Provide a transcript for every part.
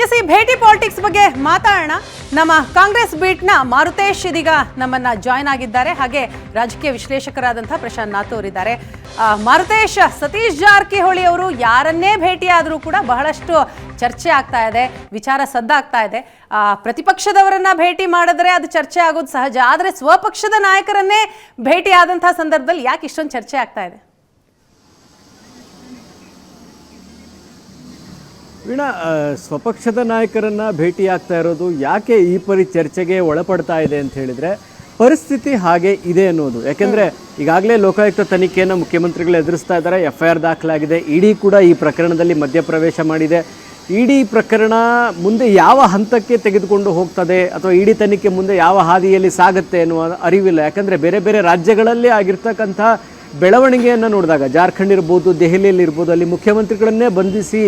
S ಈ ಭೇಟಿ politics ಬಗ್ಗೆ ಮಾತಾಡೋಣ. ನಮ್ಮ ಕಾಂಗ್ರೆಸ್ ಬೀಟ್ನ ಮಾರುತೇಶ್ ಇದೀಗ ನಮ್ಮನ್ನ ಜಾಯ್ನ್ ಆಗಿದ್ದಾರೆ. ಹಾಗೆ ರಾಜಕೀಯ ವಿಶ್ಲೇಷಕರಾದಂತಹ ಪ್ರಶಾಂತ್ ನಾಥ್ ಅವರಿದ್ದಾರೆ ಮಾರುತೇಶ್, ಸತೀಶ್ ಜಾರಕಿಹೊಳಿ ಅವರು ಯಾರನ್ನೇ ಭೇಟಿಯಾದರೂ ಕೂಡ ಬಹಳಷ್ಟು ಚರ್ಚೆ ಆಗ್ತಾ ಇದೆ, ವಿಚಾರ ಸದ್ದಾಗ್ತಾ ಇದೆ. ಪ್ರತಿಪಕ್ಷದವರನ್ನ ಭೇಟಿ ಮಾಡಿದ್ರೆ ಅದು ಚರ್ಚೆ ಆಗೋದು ಸಹಜ. ಆದರೆ ಸ್ವಪಕ್ಷದ ನಾಯಕರನ್ನೇ ಭೇಟಿ ಆದಂತಹ ಸಂದರ್ಭದಲ್ಲಿ ಯಾಕೆ ಇಷ್ಟೊಂದು ಚರ್ಚೆ ಆಗ್ತಾ ಇದೆ? ವೀಣಾ ಸ್ವಪಕ್ಷದ ನಾಯಕರನ್ನ ಭೇಟಿಯಾಗ್ತಾ ಇರೋದು ಯಾಕೆ ಈ ಪರಿ ಚರ್ಚೆಗೆ ಒಳಪಡ್ತಾ ಇದೆ ಅಂತ ಹೇಳಿದ್ರೆ ಪರಿಸ್ಥಿತಿ ಹಾಗೆ ಇದೆ ಅನ್ನೋದು. ಯಾಕೆಂದರೆ ಈಗಾಗಲೇ ಲೋಕಾಯುಕ್ತ ತನಿಖೆಯನ್ನು ಮುಖ್ಯಮಂತ್ರಿಗಳು ಎದುರಿಸ್ತಾ ಇದ್ದಾರೆ. ಎಫ್ ಐ ಆರ್ ದಾಖಲಾಗಿದೆ. ಇಡಿ ಕೂಡ ಈ ಪ್ರಕರಣದಲ್ಲಿ ಮಧ್ಯಪ್ರವೇಶ ಮಾಡಿದೆ. ಇಡಿ ಪ್ರಕರಣ ಮುಂದೆ ಯಾವ ಹಂತಕ್ಕೆ ತೆಗೆದುಕೊಂಡು ಹೋಗ್ತದೆ ಅಥವಾ ಇಡಿ ತನಿಖೆ ಮುಂದೆ ಯಾವ ಹಾದಿಯಲ್ಲಿ ಸಾಗುತ್ತೆ ಅನ್ನುವ ಅರಿವಿಲ್ಲ. ಯಾಕಂದ್ರೆ ಬೇರೆ ಬೇರೆ ರಾಜ್ಯಗಳಲ್ಲಿ ಆಗಿರ್ತಕ್ಕಂಥ ಬೆಳವಣಿಗೆಯನ್ನು ನೋಡಿದಾಗ, ಜಾರ್ಖಂಡ್ ಇರ್ಬೋದು, ದೆಹಲಿಯಲ್ಲಿ ಇರ್ಬೋದು, ಅಲ್ಲಿ ಮುಖ್ಯಮಂತ್ರಿಗಳನ್ನೇ ಬಂಧಿಸಿ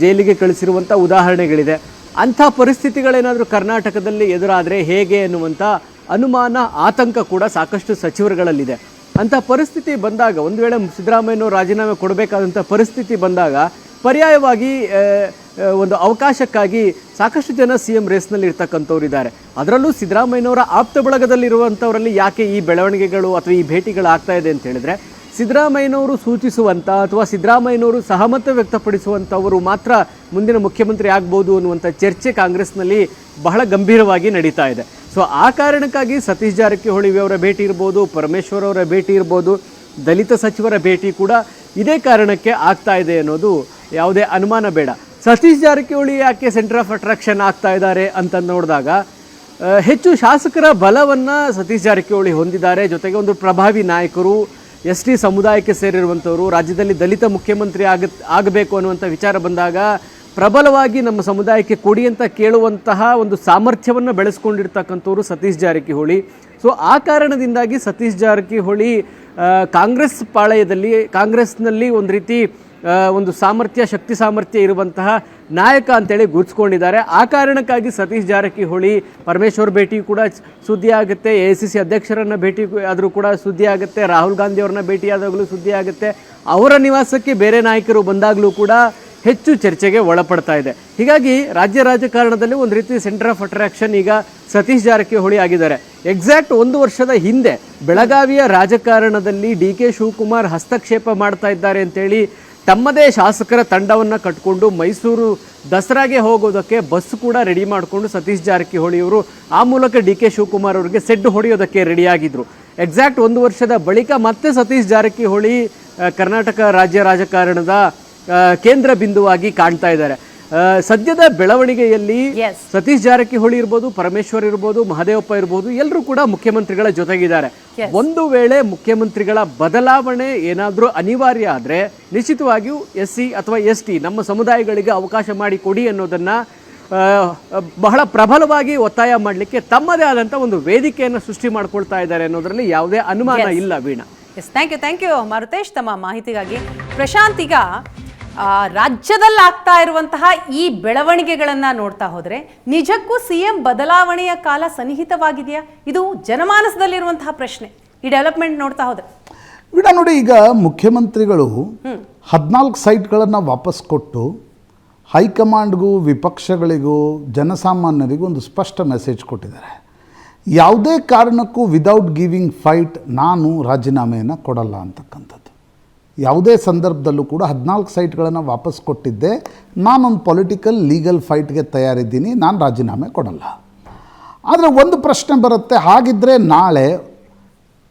ಜೈಲಿಗೆ ಕಳಿಸಿರುವಂಥ ಉದಾಹರಣೆಗಳಿದೆ. ಅಂಥ ಪರಿಸ್ಥಿತಿಗಳೇನಾದರೂ ಕರ್ನಾಟಕದಲ್ಲಿ ಎದುರಾದರೆ ಹೇಗೆ ಅನ್ನುವಂಥ ಅನುಮಾನ, ಆತಂಕ ಕೂಡ ಸಾಕಷ್ಟು ಸಚಿವರುಗಳಲ್ಲಿದೆ. ಅಂಥ ಪರಿಸ್ಥಿತಿ ಬಂದಾಗ, ಒಂದು ವೇಳೆ ಸಿದ್ದರಾಮಯ್ಯನವರು ರಾಜೀನಾಮೆ ಕೊಡಬೇಕಾದಂಥ ಪರಿಸ್ಥಿತಿ ಬಂದಾಗ, ಪರ್ಯಾಯವಾಗಿ ಒಂದು ಅವಕಾಶಕ್ಕಾಗಿ ಸಾಕಷ್ಟು ಜನ ಸಿ ಎಂ ರೇಸ್ನಲ್ಲಿ ಇರ್ತಕ್ಕಂಥವ್ರು ಇದ್ದಾರೆ. ಅದರಲ್ಲೂ ಸಿದ್ದರಾಮಯ್ಯನವರ ಆಪ್ತ ಬಳಗದಲ್ಲಿರುವಂಥವರಲ್ಲಿ ಯಾಕೆ ಈ ಬೆಳವಣಿಗೆಗಳು ಅಥವಾ ಈ ಭೇಟಿಗಳು ಆಗ್ತಾಯಿದೆ ಅಂತ ಹೇಳಿದ್ರೆ ಸಿದ್ದರಾಮಯ್ಯನವರು ಸೂಚಿಸುವಂಥ ಅಥವಾ ಸಿದ್ದರಾಮಯ್ಯನವರು ಸಹಮತ ವ್ಯಕ್ತಪಡಿಸುವಂಥವರು ಮಾತ್ರ ಮುಂದಿನ ಮುಖ್ಯಮಂತ್ರಿ ಆಗ್ಬೋದು ಅನ್ನುವಂಥ ಚರ್ಚೆ ಕಾಂಗ್ರೆಸ್ನಲ್ಲಿ ಬಹಳ ಗಂಭೀರವಾಗಿ ನಡೀತಾ ಇದೆ. ಸೊ ಆ ಕಾರಣಕ್ಕಾಗಿ ಸತೀಶ್ ಜಾರಕಿಹೊಳಿ ಅವರ ಭೇಟಿ ಇರ್ಬೋದು, ಪರಮೇಶ್ವರ್ ಅವರ ಭೇಟಿ ಇರ್ಬೋದು, ದಲಿತ ಸಚಿವರ ಭೇಟಿ ಕೂಡ ಇದೇ ಕಾರಣಕ್ಕೆ ಆಗ್ತಾ ಇದೆ ಅನ್ನೋದು ಯಾವುದೇ ಅನುಮಾನ ಬೇಡ. ಸತೀಶ್ ಜಾರಕಿಹೊಳಿ ಯಾಕೆ ಸೆಂಟರ್ ಆಫ್ ಅಟ್ರಾಕ್ಷನ್ ಆಗ್ತಾ ಇದ್ದಾರೆ ಅಂತ ನೋಡಿದಾಗ ಹೆಚ್ಚು ಶಾಸಕರ ಬಲವನ್ನು ಸತೀಶ್ ಜಾರಕಿಹೊಳಿ ಹೊಂದಿದ್ದಾರೆ. ಜೊತೆಗೆ ಒಂದು ಪ್ರಭಾವಿ ನಾಯಕರು ಎಸ್ ಟಿ ಸಮುದಾಯಕ್ಕೆ ಸೇರಿರುವಂಥವರು, ರಾಜ್ಯದಲ್ಲಿ ದಲಿತ ಮುಖ್ಯಮಂತ್ರಿ ಆಗ ಆಗಬೇಕು ಅನ್ನುವಂಥ ವಿಚಾರ ಬಂದಾಗ ಪ್ರಬಲವಾಗಿ ನಮ್ಮ ಸಮುದಾಯಕ್ಕೆ ಕೊಡಿ ಅಂತ ಕೇಳುವಂತಹ ಒಂದು ಸಾಮರ್ಥ್ಯವನ್ನು ಬೆಳೆಸ್ಕೊಂಡಿರ್ತಕ್ಕಂಥವ್ರು ಸತೀಶ್ ಜಾರಕಿಹೊಳಿ. ಸೊ ಆ ಕಾರಣದಿಂದಾಗಿ ಸತೀಶ್ ಜಾರಕಿಹೊಳಿ ಕಾಂಗ್ರೆಸ್ ಪಾಳಯದಲ್ಲಿ, ಕಾಂಗ್ರೆಸ್ನಲ್ಲಿ ಒಂದು ರೀತಿ ಒಂದು ಸಾಮರ್ಥ್ಯ, ಶಕ್ತಿ ಸಾಮರ್ಥ್ಯ ಇರುವಂತಹ ನಾಯಕ ಅಂತೇಳಿ ಗುರುತಿಸ್ಕೊಂಡಿದ್ದಾರೆ. ಆ ಕಾರಣಕ್ಕಾಗಿ ಸತೀಶ್ ಜಾರಕಿಹೊಳಿ ಪರಮೇಶ್ವರ್ ಭೇಟಿ ಕೂಡ ಸುದ್ದಿ ಆಗುತ್ತೆ. ಎ ಸಿ ಸಿ ಅಧ್ಯಕ್ಷರನ್ನು ಭೇಟಿ ಆದರೂ ಕೂಡ ಸುದ್ದಿ ಆಗುತ್ತೆ. ರಾಹುಲ್ ಗಾಂಧಿ ಅವ್ರನ್ನ ಭೇಟಿಯಾದಾಗಲೂ ಸುದ್ದಿ ಆಗುತ್ತೆ. ಅವರ ನಿವಾಸಕ್ಕೆ ಬೇರೆ ನಾಯಕರು ಬಂದಾಗಲೂ ಕೂಡ ಹೆಚ್ಚು ಚರ್ಚೆಗೆ ಒಳಪಡ್ತಾ ಇದೆ. ಹೀಗಾಗಿ ರಾಜ್ಯ ರಾಜಕಾರಣದಲ್ಲಿ ಒಂದು ರೀತಿ ಸೆಂಟರ್ ಆಫ್ ಅಟ್ರಾಕ್ಷನ್ ಈಗ ಸತೀಶ್ ಜಾರಕಿಹೊಳಿ ಆಗಿದ್ದಾರೆ. ಎಕ್ಸಾಕ್ಟ್ ಒಂದು ವರ್ಷದ ಹಿಂದೆ ಬೆಳಗಾವಿಯ ರಾಜಕಾರಣದಲ್ಲಿ ಡಿ ಕೆ ಶಿವಕುಮಾರ್ ಹಸ್ತಕ್ಷೇಪ ಮಾಡ್ತಾ ಇದ್ದಾರೆ ಅಂತೇಳಿ ತಮ್ಮದೇ ಶಾಸಕರ ತಂಡವನ್ನು ಕಟ್ಕೊಂಡು ಮೈಸೂರು ದಸರಾಗೆ ಹೋಗೋದಕ್ಕೆ ಬಸ್ ಕೂಡ ರೆಡಿ ಮಾಡಿಕೊಂಡು ಸತೀಶ್ ಜಾರಕಿಹೊಳಿ ಅವರು ಆ ಮೂಲಕ ಡಿ ಕೆ ಶಿವಕುಮಾರ್ ಅವರಿಗೆ ಸೆಡ್ಡು ಹೊಡೆಯೋದಕ್ಕೆ ರೆಡಿಯಾಗಿದ್ದರು ಎಕ್ಸಾಕ್ಟ್ ಒಂದು ವರ್ಷದ ಬಳಿಕ ಮತ್ತೆ ಸತೀಶ್ ಜಾರಕಿಹೊಳಿ ಕರ್ನಾಟಕ ರಾಜ್ಯ ರಾಜಕಾರಣದ ಕೇಂದ್ರ ಬಿಂದುವಾಗಿ ಕಾಣ್ತಾ ಇದ್ದಾರೆ. ಸದ್ಯದ ಬೆಳವಣಿಗೆಯಲ್ಲಿ. ಸತೀಶ್ ಜಾರಕಿಹೊಳಿ ಇರ್ಬೋದು ಪರಮೇಶ್ವರ್ ಇರ್ಬೋದು ಮಹದೇವಪ್ಪ ಇರ್ಬೋದು ಎಲ್ಲರೂ ಕೂಡ ಮುಖ್ಯಮಂತ್ರಿಗಳ ಜೊತೆಗಿದ್ದಾರೆ. ಒಂದು ವೇಳೆ ಮುಖ್ಯಮಂತ್ರಿಗಳ ಬದಲಾವಣೆ ಏನಾದರೂ ಅನಿವಾರ್ಯ ಆದರೆ ನಿಶ್ಚಿತವಾಗಿಯೂ ಎಸ್ ಸಿ ಅಥವಾ ಎಸ್ ಟಿ ನಮ್ಮ ಸಮುದಾಯಗಳಿಗೆ ಅವಕಾಶ ಮಾಡಿ ಕೊಡಿ ಅನ್ನೋದನ್ನ ಬಹಳ ಪ್ರಬಲವಾಗಿ ಒತ್ತಾಯ ಮಾಡಲಿಕ್ಕೆ ತಮ್ಮದೇ ಆದಂಥ ಒಂದು ವೇದಿಕೆಯನ್ನು ಸೃಷ್ಟಿ ಮಾಡ್ಕೊಳ್ತಾ ಇದ್ದಾರೆ ಅನ್ನೋದರಲ್ಲಿ ಯಾವುದೇ ಅನುಮಾನ ಇಲ್ಲ Veena S thank you thank you Marutesh ತಮ್ಮ ಮಾಹಿತಿಗಾಗಿ ಪ್ರಶಾಂತ್ ಈಗ ರಾಜ್ಯದಲ್ಲಿ ಆಗ್ತಾ ಇರುವಂತಹ ಈ ಬೆಳವಣಿಗೆಗಳನ್ನು ನೋಡ್ತಾ ಹೋದರೆ ನಿಜಕ್ಕೂ ಸಿ ಎಂ ಬದಲಾವಣೆಯ ಕಾಲ ಸನ್ನಿಹಿತವಾಗಿದೆಯಾ? ಇದು ಜನಮಾನಸದಲ್ಲಿರುವಂತಹ ಪ್ರಶ್ನೆ. ಈ ಡೆವಲಪ್ಮೆಂಟ್ ನೋಡ್ತಾ ಹೋದ್ರೆ. ಬಿಡ ನೋಡಿ ಈಗ ಮುಖ್ಯಮಂತ್ರಿಗಳು ಹದಿನಾಲ್ಕು ಸೈಟ್ಗಳನ್ನು ವಾಪಸ್ ಕೊಟ್ಟು ಹೈಕಮಾಂಡ್ಗೂ ವಿಪಕ್ಷಗಳಿಗೂ ಜನಸಾಮಾನ್ಯರಿಗೂ ಒಂದು ಸ್ಪಷ್ಟ ಮೆಸೇಜ್ ಕೊಟ್ಟಿದ್ದಾರೆ. ಯಾವುದೇ ಕಾರಣಕ್ಕೂ ವಿದೌಟ್ ಗಿವಿಂಗ್ ಫೈಟ್ ನಾನು ರಾಜೀನಾಮೆಯನ್ನು ಕೊಡಲ್ಲ ಅಂತಕ್ಕಂಥದ್ದು. ಯಾವುದೇ ಸಂದರ್ಭದಲ್ಲೂ ಕೂಡ ಹದಿನಾಲ್ಕು ಸೈಟ್ಗಳನ್ನು ವಾಪಸ್ ಕೊಟ್ಟಿದ್ದೆ. ನಾನೊಂದು ಪೊಲಿಟಿಕಲ್ ಲೀಗಲ್ ಫೈಟ್ಗೆ ತಯಾರಿದ್ದೀನಿ. ನಾನು ರಾಜೀನಾಮೆ ಕೊಡಲ್ಲ. ಆದರೆ ಒಂದು ಪ್ರಶ್ನೆ ಬರುತ್ತೆ. ಹಾಗಿದ್ದರೆ ನಾಳೆ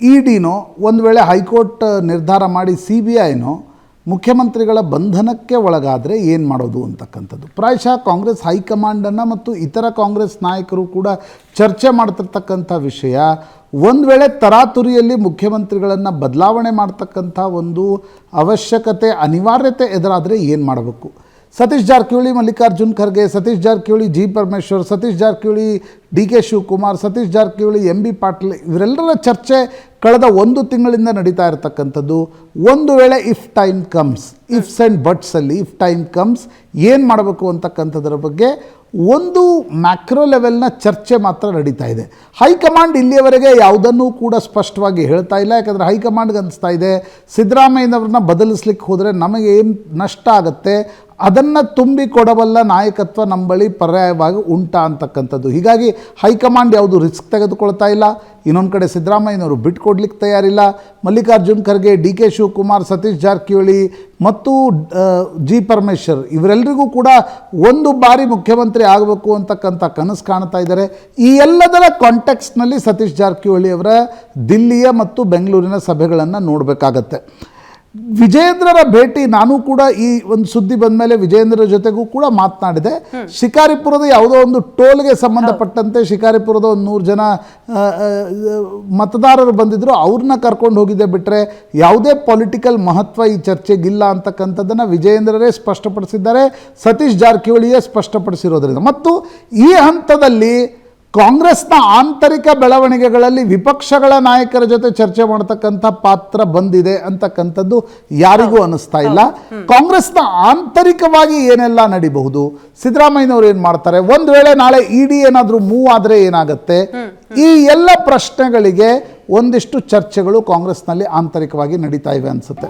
ಇ ಡಿನೋ ಒಂದು ವೇಳೆ ಹೈಕೋರ್ಟ್ ನಿರ್ಧಾರ ಮಾಡಿ ಸಿ ಬಿ ಐನೋ ಮುಖ್ಯಮಂತ್ರಿಗಳ ಬಂಧನಕ್ಕೆ ಒಳಗಾದರೆ ಏನು ಮಾಡೋದು ಅಂತಕ್ಕಂಥದ್ದು. ಪ್ರಾಯಶಃ ಕಾಂಗ್ರೆಸ್ ಹೈಕಮಾಂಡನ್ನು ಮತ್ತು ಇತರ ಕಾಂಗ್ರೆಸ್ ನಾಯಕರು ಕೂಡ ಚರ್ಚೆ ಮಾಡ್ತಿರ್ತಕ್ಕಂಥ ವಿಷಯ. ಒಂದು ವೇಳೆ ತರಾತುರಿಯಲ್ಲಿ ಮುಖ್ಯಮಂತ್ರಿಗಳನ್ನು ಬದಲಾವಣೆ ಮಾಡ್ತಕ್ಕಂಥ ಒಂದು ಅವಶ್ಯಕತೆ, ಅನಿವಾರ್ಯತೆ ಎದುರಾದರೆ ಏನು ಮಾಡಬೇಕು? Satish Jarkiholi, Mallikarjun Kharge, Satish Jarkiholi, G Parameshwar, Satish Jarkiholi, D K Shivakumar, Satish Jarkiholi, M B Patil, ಇವರೆಲ್ಲರ ಚರ್ಚೆ ಕಳೆದ ಒಂದು ತಿಂಗಳಿಂದ ನಡೀತಾ ಇರತಕ್ಕಂಥದ್ದು. ಒಂದು ವೇಳೆ if time comes ifs and ಬಟ್ಸಲ್ಲಿ if time comes ಏನು ಮಾಡಬೇಕು ಅಂತಕ್ಕಂಥದ್ರ ಬಗ್ಗೆ ಒಂದು ಮ್ಯಾಕ್ರೋ ಲೆವೆಲ್ನ ಚರ್ಚೆ ಮಾತ್ರ ನಡೀತಾ ಇದೆ. ಹೈಕಮಾಂಡ್ ಇಲ್ಲಿಯವರೆಗೆ ಯಾವುದನ್ನೂ ಕೂಡ ಸ್ಪಷ್ಟವಾಗಿ ಹೇಳ್ತಾ ಇಲ್ಲ. ಯಾಕಂದರೆ ಹೈಕಮಾಂಡ್ಗೆ ಅನಿಸ್ತಾ ಇದೆ, ಸಿದ್ದರಾಮಯ್ಯನವ್ರನ್ನ ಬದಲಿಸ್ಲಿಕ್ಕೆ ಹೋದರೆ ನಮಗೆ ಏನು ನಷ್ಟ ಆಗುತ್ತೆ ಅದನ್ನು ತುಂಬಿ ಕೊಡಬಲ್ಲ ನಾಯಕತ್ವ ನಮ್ಮ ಬಳಿ ಪರ್ಯಾಯವಾಗಿ ಉಂಟಾ ಅಂತಕ್ಕಂಥದ್ದು. ಹೀಗಾಗಿ ಹೈಕಮಾಂಡ್ ಯಾವುದು ರಿಸ್ಕ್ ತೆಗೆದುಕೊಳ್ತಾ ಇಲ್ಲ. ಇನ್ನೊಂದು ಕಡೆ ಸಿದ್ದರಾಮಯ್ಯನವರು ಬಿಟ್ಕೊಡ್ಲಿಕ್ಕೆ ತಯಾರಿಲ್ಲ. ಮಲ್ಲಿಕಾರ್ಜುನ್ ಖರ್ಗೆ, ಡಿ ಕೆ ಶಿವಕುಮಾರ್, ಸತೀಶ್ ಜಾರಕಿಹೊಳಿ ಮತ್ತು ಜಿ ಪರಮೇಶ್ವರ್ ಇವರೆಲ್ಲರಿಗೂ ಕೂಡ ಒಂದು ಬಾರಿ ಮುಖ್ಯಮಂತ್ರಿ ಆಗಬೇಕು ಅಂತಕ್ಕಂಥ ಕನಸು ಕಾಣ್ತಾ ಇದ್ದಾರೆ. ಈ ಎಲ್ಲದರ ಕಾಂಟೆಕ್ಸ್ಟ್ನಲ್ಲಿ ಸತೀಶ್ ಜಾರಕಿಹೊಳಿ ಅವರ ದಿಲ್ಲಿಯ ಮತ್ತು ಬೆಂಗಳೂರಿನ ಸಭೆಗಳನ್ನು ನೋಡಬೇಕಾಗತ್ತೆ. ವಿಜಯೇಂದ್ರರ ಭೇಟಿ ನಾನು ಕೂಡ ಈ ಒಂದು ಸುದ್ದಿ ಬಂದ ಮೇಲೆ ವಿಜಯೇಂದ್ರ ಜೊತೆಗೂ ಕೂಡ ಮಾತನಾಡಿದೆ. ಶಿಕಾರಿಪುರದ ಯಾವುದೋ ಒಂದು ಟೋಲ್ಗೆ ಸಂಬಂಧಪಟ್ಟಂತೆ ಶಿಕಾರಿಪುರದ ಒಂದು ನೂರು ಜನ ಮತದಾರರು ಬಂದಿದ್ದರು ಅವ್ರನ್ನ ಕರ್ಕೊಂಡು ಹೋಗಿದ್ದೆ ಬಿಟ್ಟರೆ ಯಾವುದೇ ಪೊಲಿಟಿಕಲ್ ಮಹತ್ವ ಈ ಚರ್ಚೆಗಿಲ್ಲ ಅಂತಕ್ಕಂಥದ್ದನ್ನು ವಿಜಯೇಂದ್ರರೇ ಸ್ಪಷ್ಟಪಡಿಸಿದ್ದಾರೆ. ಸತೀಶ್ ಜಾರಕಿಹೊಳಿಯೇ ಸ್ಪಷ್ಟಪಡಿಸಿರೋದ್ರಿಂದ. ಮತ್ತು ಈ ಹಂತದಲ್ಲಿ ಕಾಂಗ್ರೆಸ್ನ ಆಂತರಿಕ ಬೆಳವಣಿಗೆಗಳಲ್ಲಿ ವಿಪಕ್ಷಗಳ ನಾಯಕರ ಜೊತೆ ಚರ್ಚೆ ಮಾಡತಕ್ಕಂಥ ಪಾತ್ರ ಬಂದಿದೆ ಅಂತಕ್ಕಂಥದ್ದು ಯಾರಿಗೂ ಅನಿಸ್ತಾ ಇಲ್ಲ. ಕಾಂಗ್ರೆಸ್ನ ಆಂತರಿಕವಾಗಿ ಏನೆಲ್ಲ ನಡಿಬಹುದು? ಸಿದ್ದರಾಮಯ್ಯನವರು ಏನು ಮಾಡ್ತಾರೆ? ಒಂದು ವೇಳೆ ನಾಳೆ ಇಡಿ ಏನಾದರೂ ಮೂವ್ ಆದರೆ ಏನಾಗುತ್ತೆ? ಈ ಎಲ್ಲ ಪ್ರಶ್ನೆಗಳಿಗೆ ಒಂದಿಷ್ಟು ಚರ್ಚೆಗಳು ಕಾಂಗ್ರೆಸ್ನಲ್ಲಿ ಆಂತರಿಕವಾಗಿ ನಡೀತಾ ಇವೆ ಅನಿಸುತ್ತೆ.